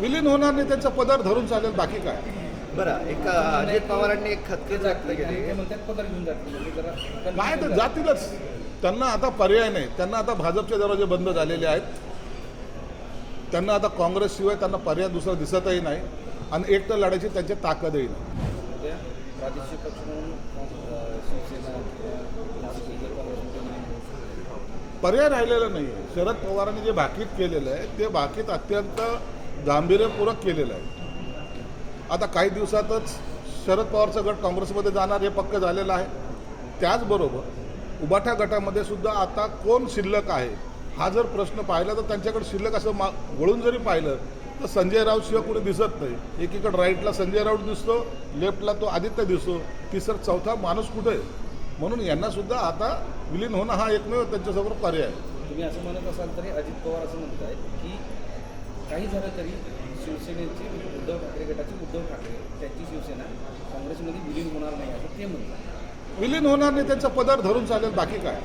विलीन होणार नाही त्यांचा पदार धरून चालेल बाकी काय? बरं एक अजित पवारांनी एक खतखत व्यक्त केली. जातील. म्हणजे जरा काय तर जातीलच. त्यांना आता पर्याय नाही. त्यांना आता भाजपचे दरवाजे बंद झालेले आहेत. त्यांना आता काँग्रेसशिवाय त्यांना पर्याय दुसरा दिसतही नाही. आणि एकटं लढायची त्यांची ताकदही नाही. हे. पर्याय राहिलेला नाही शरद पवारांनी जे भाकीत केलेलं आहे ते भाकीत अत्यंत गांभीर्यपूर्वक केलेलं आहे. आता काही दिवसातच शरद पवारचा गट काँग्रेसमध्ये जाणार हे पक्क झालेलं आहे. त्याचबरोबर उबाठा गटामध्ये सुद्धा आता कोण शिल्लक आहे हा जर प्रश्न पाहिला तर त्यांच्याकडे शिल्लक असं मा वळून जरी पाहिलं तर संजय राऊत शिवाय कुणी दिसत नाही. एकीकडे राईटला संजय राऊत दिसतो लेफ्टला तो आदित्य दिसतो तिसर चौथा माणूस कुठे आहे? म्हणून यांना सुद्धा आता विलीन होणं हा एकमेव त्यांच्यासमोर पर्याय तुम्ही असं म्हणत असाल तरी अजित पवार असं म्हणतायत की काही झालं तरी शिवसेनेचे उद्धव ठाकरे गटाचे उद्धव ठाकरे त्यांची शिवसेना काँग्रेसमध्ये विलीन होणार नाही असं ते म्हणतात. विलीन होणार नाही त्यांचा पदार धरून चालेल बाकी काय?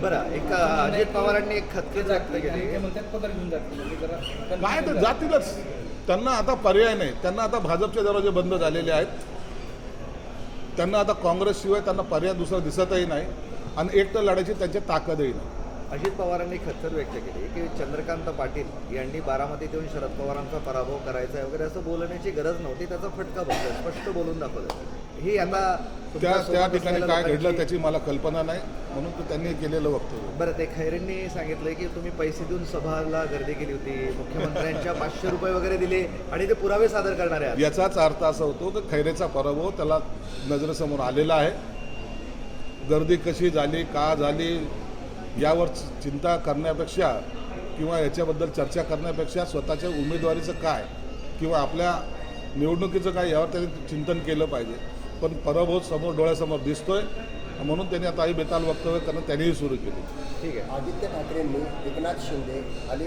बरं एक अजित पवारांनी एक खतखत व्यक्त ते केली म्हणतात पदर घेऊन जातील म्हणजे जरा काय तर जातीलच. त्यांना आता पर्याय नाही. त्यांना आता भाजपचे दरवाजे बंद झालेले आहेत. त्यांना आता काँग्रेसशिवाय त्यांना पर्याय दुसरा दिसतही नाही. आणि एकटं लढायची त्यांची ताकदही नाही. अजित पवारांनी खतखत व्यक्त केली की चंद्रकांत पाटील यांनी बारामतीत येऊन शरद पवारांचा पराभव करायचा आहे वगैरे असं बोलण्याची गरज नव्हती त्याचा फटका बसला स्पष्ट बोलून दाखवलं. ही आता त्या त्या ठिकाणी काय घडलं त्याची मला कल्पना नाही म्हणून ते त्यांनी केलेलं वक्तव्य. बरं ते खैरेंनी सांगितलंय की तुम्ही पैसे देऊन सभाला गर्दी केली होती मुख्यमंत्र्यांच्या पाचशे रुपये वगैरे दिले आणि ते पुरावे सादर करणारे आहात. याचाच अर्थ असा होतो की खैरेचा पराभव त्याला नजरेसमोर आलेला आहे. गर्दी कशी झाली का झाली यावर चिंता करण्यापेक्षा किंवा याच्याबद्दल चर्चा करण्यापेक्षा स्वतःच्या उमेदवारीचं काय किंवा आपल्या निवडणुकीचं काय यावर त्यांनी चिंतन केलं पाहिजे. पण पराभव समोर डोळ्यासमोर दिसतोय म्हणून त्यांनी आता आई बेताल वक्तव्य करणं त्यांनीही सुरू केली. ठीक आहे. आदित्य ठाकरेंनी एकनाथ शिंदे आणि